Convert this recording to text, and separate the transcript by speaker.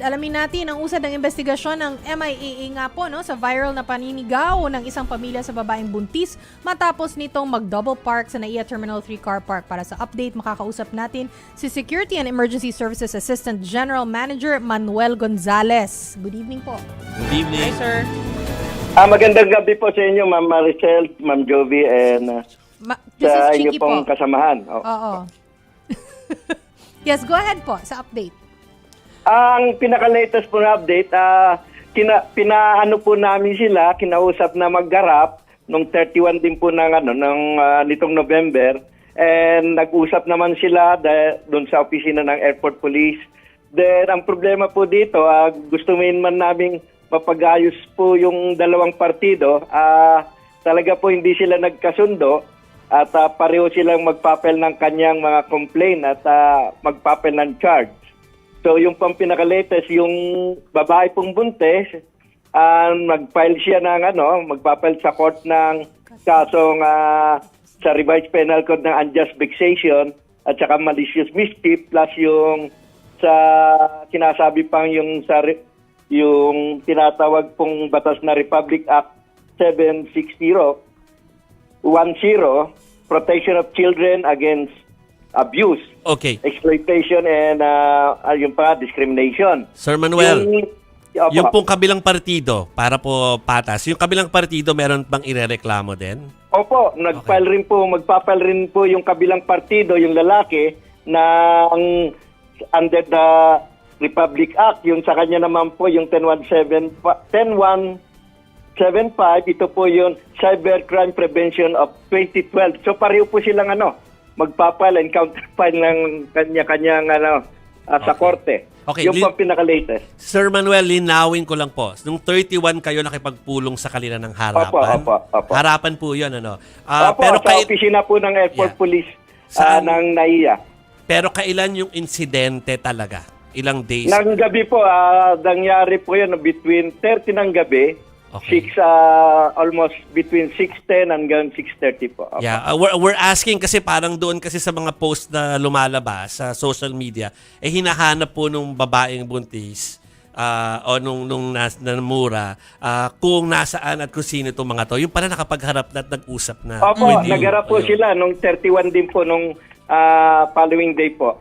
Speaker 1: Alamin natin ang usad ng investigasyon ng MIAA nga po no, sa viral na paninigaw ng isang pamilya sa babaeng buntis matapos nitong mag-double park sa NAIA Terminal 3 Car Park. Para sa update, makakausap natin si Security and Emergency Services Assistant General Manager Manuel Gonzalez. Good evening po.
Speaker 2: Good evening.
Speaker 1: sir.
Speaker 3: Ah, magandang gabi po sa inyo, Ma'am Maricel, Ma'am Jovi, and uh,
Speaker 1: Ma- this
Speaker 3: sa
Speaker 1: is
Speaker 3: inyo
Speaker 1: Chiki
Speaker 3: pong
Speaker 1: po.
Speaker 3: kasamahan. Oh.
Speaker 1: Oo. yes, go ahead po sa update.
Speaker 3: Ang pinaka-latest po na update, ah, kina, pinaano po namin sila, kinausap na maggarap nung 31 din po ng, ano, ng, ah, nitong November. And nag-usap naman sila doon sa opisina ng Airport Police. Then, ang problema po dito, ah, gusto man namin mapagayos po yung dalawang partido. Ah, talaga po hindi sila nagkasundo at ah, pareho silang magpapel ng kanyang mga complaint at ah, magpapel ng charge. So yung pang pinaka-latest, yung babae pong buntis, ah, nag-file siya ng ano, magpapile sa court ng kasong ah, sa revised penal code ng unjust vexation at saka malicious mischief plus yung sa sinasabi pang yung sa yung tinatawag pong batas na Republic Act 760 10 Protection of Children Against Abuse
Speaker 2: Okay.
Speaker 3: exploitation and uh, uh, yung pa discrimination.
Speaker 2: Sir Manuel,
Speaker 3: yung, Opo.
Speaker 2: yung pong kabilang partido, para po patas, yung kabilang partido meron bang irereklamo din?
Speaker 3: Opo, nag-file rin po, magpa-file rin po yung kabilang partido, yung lalaki na ang under the Republic Act, yung sa kanya naman po yung 10175 10175, ito po yung Cybercrime Prevention of 2012. So pareho po silang ano, magpapile and counterfile ng kanya-kanyang ano ah, sa
Speaker 2: Okay.
Speaker 3: korte.
Speaker 2: Okay,
Speaker 3: Yung
Speaker 2: li-
Speaker 3: po ang pinaka-latest.
Speaker 2: Sir Manuel, linawin ko lang po. Nung 31 kayo nakipagpulong sa kanila ng harapan.
Speaker 3: Opo, opo, opo.
Speaker 2: Harapan po 'yon ano. Ah,
Speaker 3: Opo,
Speaker 2: pero
Speaker 3: sa
Speaker 2: kay,
Speaker 3: opisina po ng Airport
Speaker 2: Yeah.
Speaker 3: Police ah,
Speaker 2: Saan?
Speaker 3: ng NAIA.
Speaker 2: pero kailan yung insidente talaga? Ilang days?
Speaker 3: Nang gabi po, ah, nangyari po yun between 30 ng gabi,
Speaker 2: Okay.
Speaker 3: 6, ah, almost between 6.10 hanggang 6.30 po. Opo.
Speaker 2: Yeah, uh, we're, we're asking kasi parang doon kasi sa mga post na lumalabas sa social media, eh hinahanap po nung babaeng buntis ah, o nung, nung nas, namura ah, kung nasaan at kung sino itong mga to. Yung pala nakapagharap na at nag-usap na.
Speaker 3: Opo, nagarap po
Speaker 2: Ayun.
Speaker 3: sila nung 31 din po nung ah, following day po.